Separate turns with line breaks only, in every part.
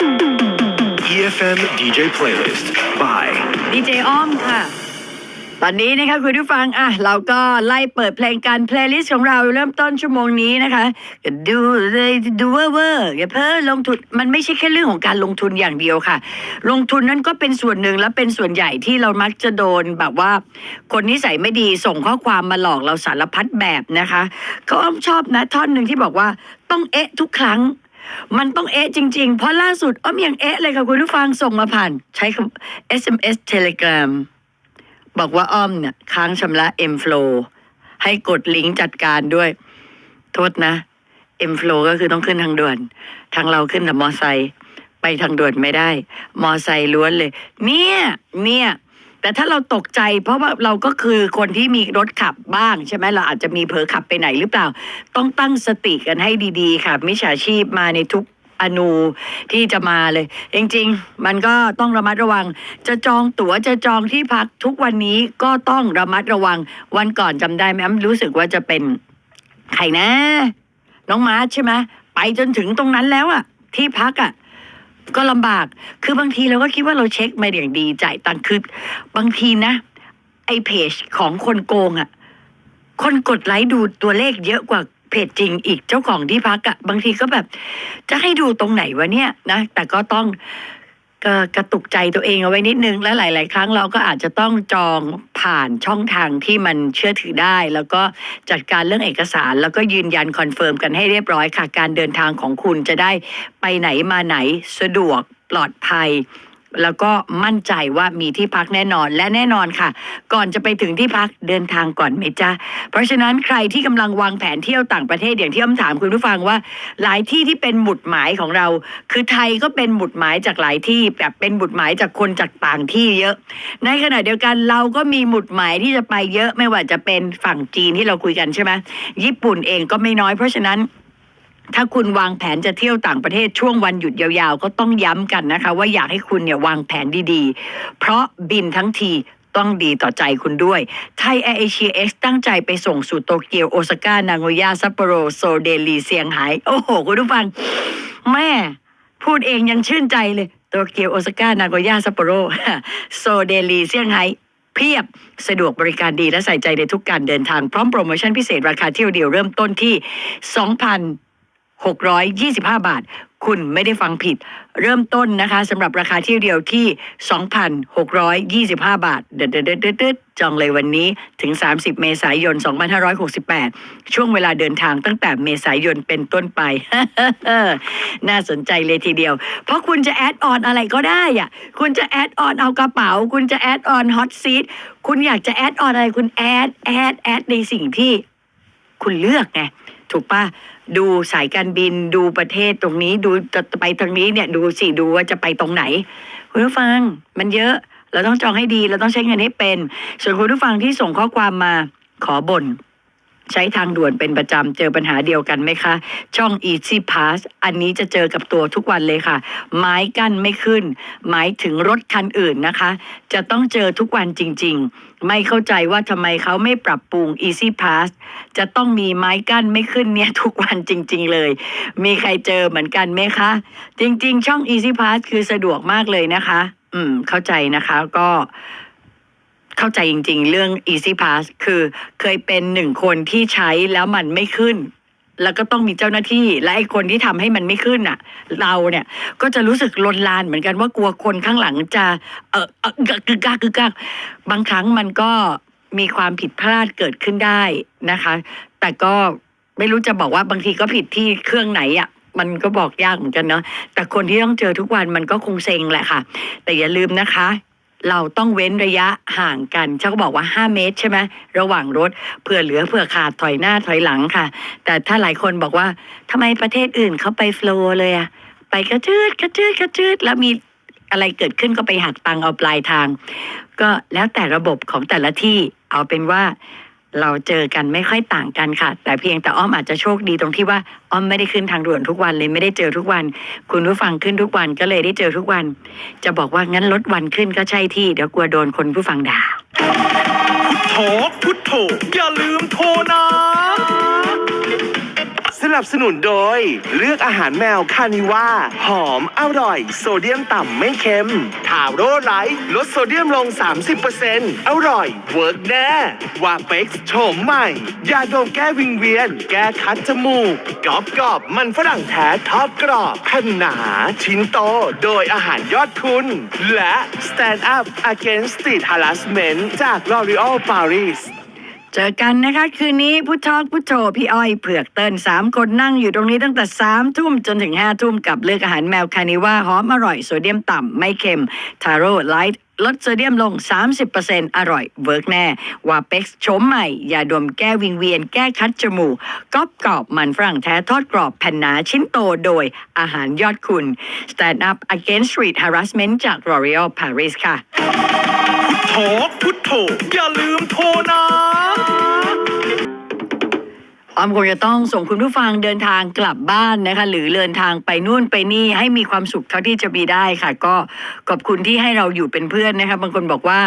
EFM DJ Playlist by
ดีเจอ้อมค่ะ ตอนนี้นะคะคุณผู้ฟังอะเราก็ไล่เปิดเพลงกันเพลย์ลิสต์ของเราเริ่มต้นชั่วโมงนี้นะคะดูเลยดูเวอร์เวอร์อย่าเพิ่งลงทุนมันไม่ใช่แค่เรื่องของการลงทุนอย่างเดียวค่ะ ลงทุนนั้นก็เป็นส่วนหนึ่งและเป็นส่วนใหญ่ที่เรามักจะโดนแบบว่า คนนิสัยไม่ดีส่งข้อความมาหลอกเราสารพัดแบบนะคะก็อ้อมชอบนะท่อนหนึ่งที่บอกว่าต้องเอ๊ะทุกครั้ง มันต้องเอ๊ะจริง ๆ เพราะล่าสุดอ้อมยังเอ๊ะเลยค่ะคุณผู้ฟังส่งมาผ่าน ใช้คำ SMS Telegram บอกว่าอ้อมเนี่ยค้างชำระ M Flow ให้กดลิงก์จัดการด้วย โทษนะ M Flow ก็คือต้องขึ้นทางด่วน ทางเราขึ้นแต่มอไซค์ไปทางด่วนไม่ได้ มอไซค์ล้วนเลย เนี่ย เนี่ย แต่ถ้าเราตกใจเพราะว่าเราก็คือคนที่มีรถขับบ้างใช่ไหมเราอาจจะมีเผลอขับไปไหนหรือเปล่า ต้องตั้งสติกันให้ดี ๆ ค่ะมิจฉาชีพมาในทุกอนูที่จะมาเลย จริง ๆ มันก็ต้องระมัดระวัง จะจองตั๋วจะจองที่พักทุกวันนี้ก็ต้องระมัดระวัง วันก่อนจำได้ไหมรู้สึกว่าจะเป็นใครนะ น้องมาร์ชใช่ไหมไปจนถึงตรงนั้นแล้วอะที่พักอะ ก็ลำบาก คือบางทีเราก็คิดว่าเราเช็คมาอย่างดีจ่ายตังค์คือบางทีนะ ไอเพจของคนโกงอะคนกดไลค์ดูตัวเลขเยอะกว่าเพจจริงอีกเจ้าของที่พักอะ บางทีก็แบบ จะให้ดูตรงไหนวะเนี่ยนะ แต่ก็ต้อง ก็กระตุกใจตัวเองเอาไว้นิดนึงและหลาย ๆ ครั้งเราก็อาจจะต้องจองผ่านช่องทางที่มันเชื่อถือได้ แล้วก็จัดการเรื่องเอกสาร แล้วก็ยืนยันคอนเฟิร์มกันให้เรียบร้อยค่ะ การเดินทางของคุณจะได้ไปไหนมาไหนสะดวกปลอดภัย แล้วก็มั่นใจว่ามีที่พักแน่นอนและแน่นอนค่ะ ก่อนจะไปถึงที่พักเดินทางก่อนไหมจ๊ะเพราะฉะนั้นใครที่กำลังวางแผนเที่ยวต่างประเทศอย่างที่อ้อมถามคุณผู้ฟังว่า หลายที่ที่เป็นหมุดหมายของเรา คือไทยก็เป็นหมุดหมายจากหลายที่แบบเป็นหมุดหมายจากคนจากต่างที่เยอะ ในขณะเดียวกันเราก็มีหมุดหมายที่จะไปเยอะไม่ว่าจะเป็นฝั่งจีนที่เราคุยกันใช่ไหมญี่ปุ่นเองก็ไม่น้อยเพราะฉะนั้น ถ้าคุณวางแผนจะเที่ยวต่างประเทศช่วงวันหยุดยาวๆ ก็ต้องย้ำกันนะคะ ว่าอยากให้คุณเนี่ยวางแผนดีๆ เพราะบินทั้งทีต้องดีต่อใจคุณด้วย ไทยแอร์เอเชียเอ็กซ์ตั้งใจไปส่งสู่โตเกียว โอซาก้า นางโกย่าซัปโปโร โซเดลีเซียงไฮ้โอ้โห คุณผู้ฟัง แม่ พูดเองยังชื่นใจเลย โตเกียว โอซาก้า นางโกย่าซัปโปโร โซเดลีเซียงไฮ้เพียบสะดวกบริการดีและใส่ใจในทุกการเดินทาง พร้อมโปรโมชั่นพิเศษราคาเที่ยวเดียวเริ่มต้นที่ 2,000 625 บาท คุณไม่ได้ฟังผิด เริ่มต้นนะคะสำหรับราคาที่เดียวที่ 2,625 บาทเด็ดเด็ดเด็ดเด็ดจองเลยวันนี้ถึง 30 เมษายน 2568 ช่วงเวลาเดินทางตั้งแต่เมษายนเป็นต้นไป น่าสนใจเลยทีเดียว เพราะคุณจะแอดออนอะไรก็ได้อะคุณจะแอดออนเอากระเป๋า คุณจะแอดออนฮอตซีทคุณอยากจะแอดออนอะไรคุณแอดแอดแอดในสิ่งที่คุณเลือกไงถูกปะ ดูสายการบินดูประเทศตรงนี้ดูจะไปทางนี้เนี่ยดูสิดูว่าจะไปตรงไหนคุณผู้ฟังมันเยอะเราต้องจองให้ดีเราต้องใช้เงินให้เป็น ส่วนคุณผู้ฟังที่ส่งข้อความมาขอบ่นใช้ทางด่วนเป็นประจำเจอปัญหาเดียวกันไหมคะ ช่อง Easy Pass อันนี้จะเจอกับตัวทุกวันเลยค่ะ ไม้กั้นไม่ขึ้น หมายถึงรถคันอื่นนะคะ จะต้องเจอทุกวันจริง ๆ ไม่เข้าใจว่าทำไมเขาไม่ปรับปรุง Easy Pass จะต้องมีไม้กั้นไม่ขึ้นเนี่ยทุกวันจริง ๆ เลย มีใครเจอเหมือนกันไหมคะ จริง ๆ ช่อง Easy Pass คือสะดวกมากเลยนะคะ อืม เข้าใจนะคะก็เข้าใจจริง ๆ เรื่อง Easy Pass คือเคยเป็นหนึ่งคนที่ใช้แล้วมันไม่ขึ้น แล้วก็ต้องมีเจ้าหน้าที่ และไอ้คนที่ทำให้มันไม่ขึ้นอะ เราเนี่ยก็จะรู้สึกลนลานเหมือนกันว่ากลัวคนข้างหลังจะเออเออกึกกากกึกกากบางครั้งมันก็มีความผิดพลาดเกิดขึ้นได้นะคะ แต่ก็ไม่รู้จะบอกว่าบางทีก็ผิดที่เครื่องไหนอะมันก็บอกยากเหมือนกันเนาะแต่คนที่ต้องเจอทุกวันมันก็คงเซ็งแหละค่ะ แต่อย่าลืมนะคะ เราต้องเว้นระยะห่างกันเจ้าก็บอกว่า 5 เมตรใช่ไหมระหว่างรถเผื่อเหลือเผื่อขาดถอยหน้าถอยหลังค่ะ แต่ถ้าหลายคนบอกว่าทำไมประเทศอื่นเขาไปโฟลว์เลยอะไปกระชืดกระชืดกระชืดแล้วมีอะไรเกิดขึ้นก็ไปหักตังค์เอาปลายทาง ก็แล้วแต่ระบบของแต่ละที่เอาเป็นว่า เราเจอกันไม่ค่อยต่างกันค่ะ แต่เพียงแต่อ้อมอาจจะโชคดีตรงที่ว่าอ้อมไม่ได้ขึ้นทางด่วนทุกวันเลยไม่ได้เจอทุกวัน คุณผู้ฟังขึ้นทุกวันก็เลยได้เจอทุกวัน จะบอกว่างั้นลดวันขึ้นก็ใช่ที่เดี๋ยวกลัวโดนคนผู้ฟังด่า พุท
โธพุทโธอย่าลืมโทรนะ
นับสนุนโดย เลือกอาหารแมวคานิว่า หอมอร่อย โซเดียมต่ำไม่เค็มทาโร่ไลท์ลดโซเดียมลง 30%อร่อย เวิร์กแน่วาเป็กโฉมใหม่ ยาดมแก้วิงเวียน แก้คัดจมูกกรอบกรอบมันฝรั่งแท้ทอดกรอบแผ่นหนา ชิ้นโต โดยอาหารยอดคุณและ Stand Up Against Street Harassment จาก L'Oreal Paris
เจอกันนะคะ คืนนี้พุททอกพุทโธพี่อ้อยเผือกเติ้ลสามคนนั่งอยู่ตรงนี้ตั้งแต่สามทุ่มจนถึงห้าทุ่มกับเลือกอาหารแมวคานิว่าหอมอร่อยโซเดียมต่ำไม่เค็ม ทาโร่ไลท์ลดโซเดียมลง 30%อร่อย เวิร์กแน่ วาเป็กซ์โฉมใหม่ ยาดมแก้วิงเวียน แก้คัดจมูกก๊อบกรอบมันฝรั่งแท้ทอดกรอบแผ่นหนาชิ้นโตโดยอาหารยอดคุณ Stand Up Against Street Harassment จาก L'Oreal Paris ค่ะ พุท
โถพุทโธอย่าลืมโทรนะ
ออมคงจะต้องส่งคุณผู้ฟังเดินทางกลับบ้านนะคะ หรือเดินทางไปนู่นไปนี่ให้มีความสุขเท่าที่จะมีได้ค่ะ ก็ขอบคุณที่ให้เราอยู่เป็นเพื่อนนะคะ บางคนบอกว่า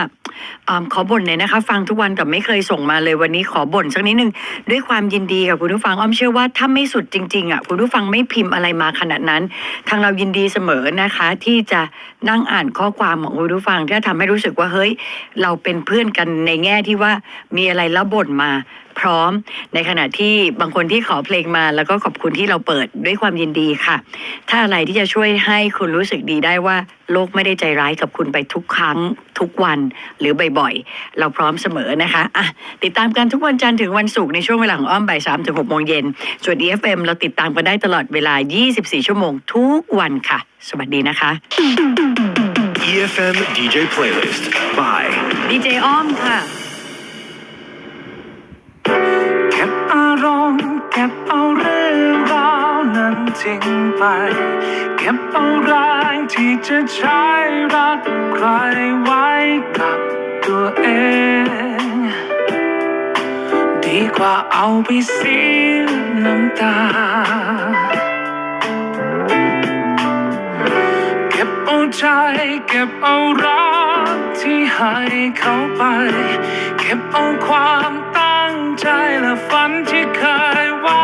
ออมขอบ่นเลยนะคะ ฟังทุกวันแต่ไม่เคยส่งมาเลยวันนี้ขอบ่นสักนิดนึงด้วยความยินดีกับคุณผู้ฟังอ้อมเชื่อว่าถ้าไม่สุดจริงๆอะคุณผู้ฟังไม่พิมพ์อะไรมาขนาดนั้น ทางเรายินดีเสมอนะคะ ที่จะนั่งอ่านข้อความของคุณผู้ฟังที่ทำให้รู้สึกว่าเฮ้ย เราเป็นเพื่อนกันในแง่ที่ว่ามีอะไรแล้วบ่นมา พร้อม ในขณะที่บางคนที่ขอเพลงมาแล้วก็ขอบคุณที่เราเปิดด้วยความยินดีค่ะ ถ้าอะไรที่จะช่วยให้คุณรู้สึกดีได้ว่าโลกไม่ได้ใจร้ายกับคุณไปทุกครั้งทุกวันหรือบ่อยๆ เราพร้อมเสมอนะคะอะติดตามกันทุกวันจันทร์ถึงวันศุกร์ในช่วงเวลาของอ้อมบ่ายสามถึงหกโมงเย็นส่วน EFM เราติดตามกันได้ตลอดเวลา 24 ชั่วโมงทุกวันค่ะ สวัสดีนะคะ
EFM DJ Playlist by
ดีเจอ้อมค่ะ
ทิ้งไป เก็บเอาแรงที่จะใช้รักใครไว้กับตัวเอง ดีกว่าเอาไปเสียน้ำตา เก็บเอาใจเก็บเอารักที่ให้เขาไป เก็บเอาความตั้งใจและฝันที่เคยว่า